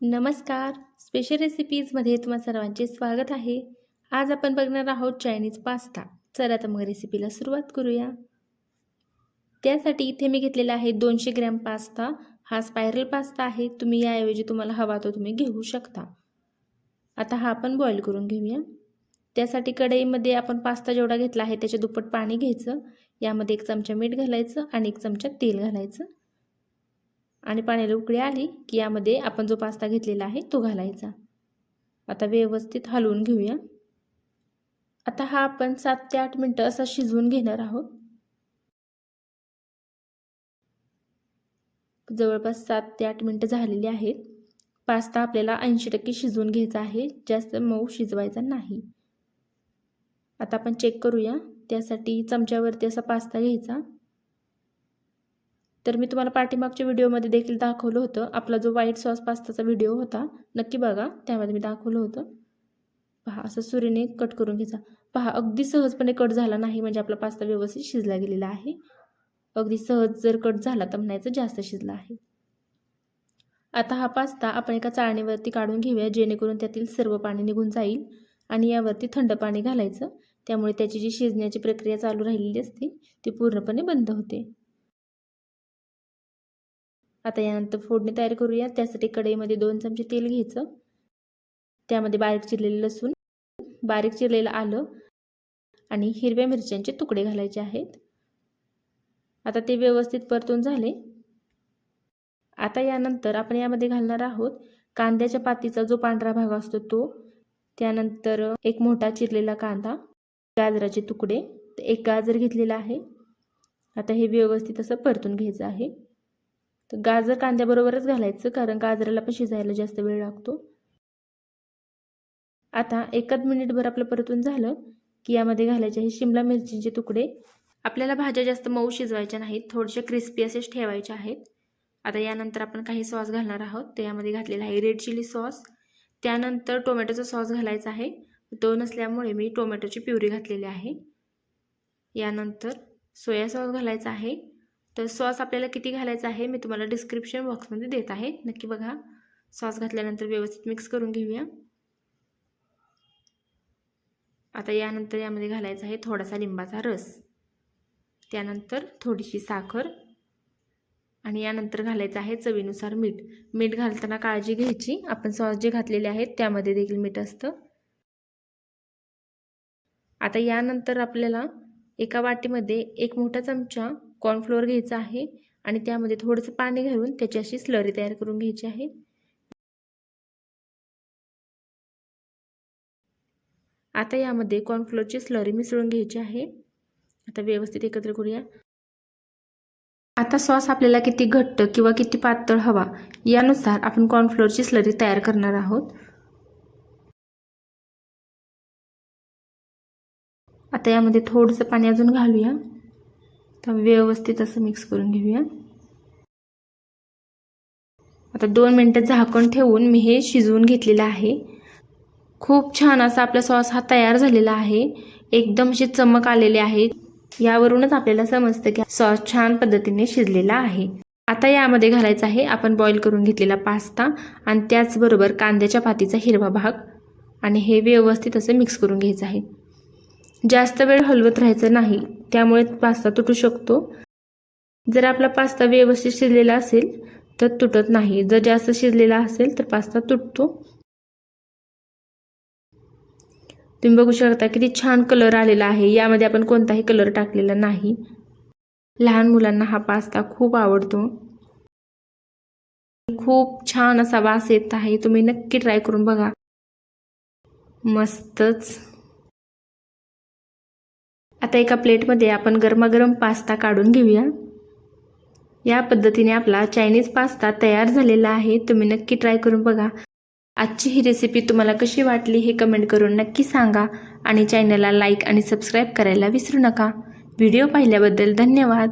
नमस्कार. स्पेशल रेसिपीजमध्ये तुम्हा सर्वांचे स्वागत आहे. आज आपण बघणार आहोत चायनीज पास्ता चला तर मग रेसिपीला सुरुवात करूया. त्यासाठी इथे मी घेतलेला आहे दोनशे ग्रॅम पास्ता हा स्पायरल पास्ता आहे. तुम्ही याऐवजी तुम्हाला हवा तो तुम्ही घेऊ शकता. आता हा आपण बॉईल करून घेऊया. त्यासाठी कढईमध्ये आपण पास्ता जेवढा घेतला आहे त्याच्या दुप्पट पाणी घ्यायचं. यामध्ये एक चमचा मीठ घालायचं आणि एक चमचा तेल घालायचं. आणि पाण्याला उकळी आली की यामध्ये आपण जो पास्ता घेतलेला आहे तो घालायचा. आता व्यवस्थित हलवून घेऊया. आता हा आपण सात ते आठ मिनटं असा शिजवून घेणार आहोत. जवळपास सात ते आठ मिनटं झालेली आहेत. पास्ता आपल्याला ऐंशी टक्के शिजवून घ्यायचा आहे. जास्त मऊ शिजवायचा नाही. आता आपण चेक करूया. त्यासाठी चमच्यावरती असा पास्ता घ्यायचा. तर मी तुम्हाला पाठीमागच्या व्हिडिओमध्ये देखील दाखवलं होतं. आपला जो व्हाईट सॉस पास्ताचा व्हिडिओ होता नक्की बघा. त्यामध्ये मी दाखवलं होतं. पहा असं सुरीने कट करून घ्यायचा. पहा अगदी सहजपणे कट झाला नाही म्हणजे आपला पास्ता व्यवस्थित शिजला गेलेला आहे. अगदी सहज जर कट झाला तर म्हणायचं जास्त शिजला आहे. आता हा पास्ता आपण एका चाळणीवरती काढून घेऊया जेणेकरून त्यातील सर्व पाणी निघून जाईल आणि यावरती थंड पाणी घालायचं. त्यामुळे त्याची जी शिजण्याची प्रक्रिया चालू राहिलेली असते ती पूर्णपणे बंद होते. आता यानंतर फोडणी तयार करूया. त्यासाठी कढईमध्ये दोन चमचे तेल घ्यायचं. त्यामध्ये बारीक चिरलेलं लसूण बारीक चिरलेलं आलं आणि हिरव्या मिरच्यांचे तुकडे घालायचे आहेत. आता ते व्यवस्थित परतून झाले. आता यानंतर आपण यामध्ये घालणार आहोत कांद्याच्या पातीचा जो पांढरा भाग असतो तो. त्यानंतर एक मोठा चिरलेला कांदा गाजराचे तुकडे. एक गाजर घेतलेला आहे. आता हे व्यवस्थित असं परतून घ्यायचं आहे. तर गाजर कांद्याबरोबरच घालायचं कारण गाजराला पण शिजायला जास्त वेळ लागतो. आता एकाच मिनिटभर आपलं परतून झालं की यामध्ये घालायचे आहे शिमला मिरचीचे तुकडे. आपल्याला भाज्या जास्त मऊ शिजवायच्या नाहीत थोडेसे क्रिस्पी असेच ठेवायचे आहेत. आता यानंतर आपण काही सॉस घालणार आहोत. तर यामध्ये घातलेला आहे रेड चिली सॉस त्यानंतर टोमॅटोचा सॉस घालायचा आहे. तो नसल्यामुळे मी टोमॅटोची प्युरी घातलेली आहे. यानंतर सोया सॉस घालायचा आहे. तर सॉस आपल्याला किती घालायचा आहे मी तुम्हाला डिस्क्रिप्शन बॉक्समध्ये देत आहे. नक्की बघा. सॉस घातल्यानंतर व्यवस्थित मिक्स करून घेऊया. आता यानंतर यामध्ये घालायचा आहे थोडासा लिंबाचा रस. त्यानंतर थोडीशी साखर. आणि यानंतर घालायचं आहे चवीनुसार मीठ. मीठ घालताना काळजी घ्यायची. आपण सॉस जे घातलेले आहेत त्यामध्ये देखील मीठ असतं. आता यानंतर आपल्याला एका वाटीमध्ये एक मोठा चमचा कॉर्नफ्लोअर घ्यायचा आहे आणि त्यामध्ये थोडंसं पाणी घालून त्याची अशी स्लरी तयार करून घ्यायची आहे. आता यामध्ये कॉर्नफ्लोअरची स्लरी मिसळून घ्यायची आहे. आता व्यवस्थित एकत्र करूया. आता सॉस आपल्याला किती घट्ट किंवा किती पातळ हवा यानुसार आपण कॉर्नफ्लोअरची स्लरी तयार करणार आहोत. आता यामध्ये थोडंसं पाणी अजून घालूया. तर व्यवस्थित असं मिक्स करून घेऊया. आता दोन मिनटं झाकण ठेवून मी हे शिजवून घेतलेलं आहे. खूप छान असा आपला सॉस हा तयार झालेला आहे. एकदम अशी चमक आलेली आहे. यावरूनच आपल्याला समजतं की सॉस छान पद्धतीने शिजलेला आहे. आता यामध्ये घालायचा आहे. आपण बॉईल करून घेतलेला पास्ता आणि त्याचबरोबर कांद्याच्या पातीचा हिरवा भाग आणि हे व्यवस्थित असं मिक्स करून घ्यायचं आहे. जास्त वेळ हलवत राहायचं नाही. त्यामुळे पास्ता तुटू शकतो. जर आपला पास्ता व्यवस्थित शिजलेला असेल तर तुटत नाही. जर जास्त शिजलेला असेल तर पास्ता तुटतो. तुम्ही बघू शकता किती छान कलर आलेला आहे. यामध्ये आपण कोणताही कलर टाकलेला नाही. लहान मुलांना हा पास्ता खूप आवडतो. खूप छान असा वास येत आहे. तुम्ही नक्की ट्राय करून बघा. मस्तच. आता एका प्लेटमध्ये आपण गरमागरम पास्ता काढून घेऊया. या पद्धतीने आपला चायनीज पास्ता तयार झालेला आहे. तुम्ही नक्की ट्राय करून बघा. आजची ही रेसिपी तुम्हाला कशी वाटली हे कमेंट करून नक्की सांगा आणि चॅनलला लाईक आणि सबस्क्राईब करायला विसरू नका. व्हिडिओ पाहिल्याबद्दल धन्यवाद.